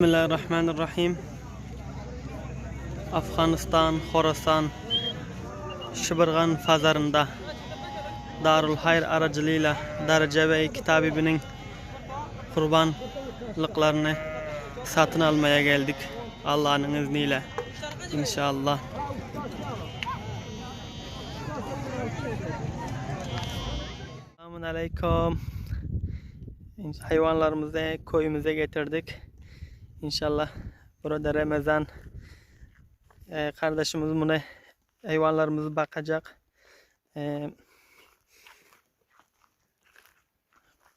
Bismillahirrahmanirrahim. Afganistan, Xorasan, Şıbırgan fazarında Darul Hayr aracılığıyla Darıca ve kitabibinin kurbanlıklarını satın almaya geldik. Allah'ın izniyle. İnşallah. Selamun Aleyküm. Hayvanlarımızı koyumuza getirdik. İnşallah burada Ramazan e, kardeşimiz bunu hayvanlarımızı bakacak. E,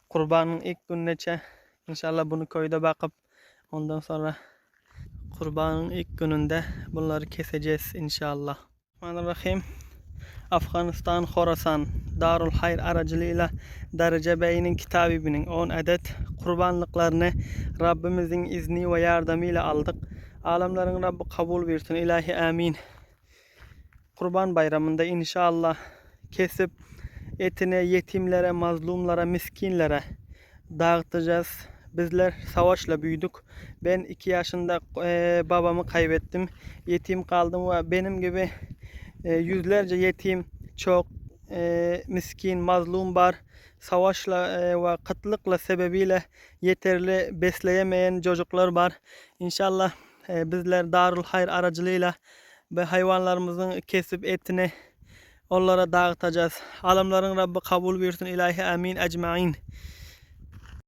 kurbanın ilk gününe inşallah bunu köyde bakıp ondan sonra kurbanın ilk gününde bunları keseceğiz inşallah. Bismillahirrahmanirrahim. Afganistan, Khorasan, Darul Hayr aracılığıyla Darıca Bey'in kitabibinin 10 adet kurbanlıklarını Rabbimizin izni ve yardımıyla aldık. Alemlerin Rabbi kabul versin. İlahi amin. Kurban bayramında inşallah kesip etine yetimlere, mazlumlara, miskinlere dağıtacağız. Bizler savaşla büyüdük. Ben iki yaşında eee, babamı kaybettim. Yetim kaldım ve benim gibi e, yüzlerce yetim, çok e, miskin, mazlum var. Savaşla e, ve kıtlıkla sebebiyle yeterli besleyemeyen çocuklar var. İnşallah e, bizler Darul Hayr aracılığıyla ve hayvanlarımızın kesip etini onlara dağıtacağız. Alemlerin Rabbi kabul versin. İlahi amin ecmain.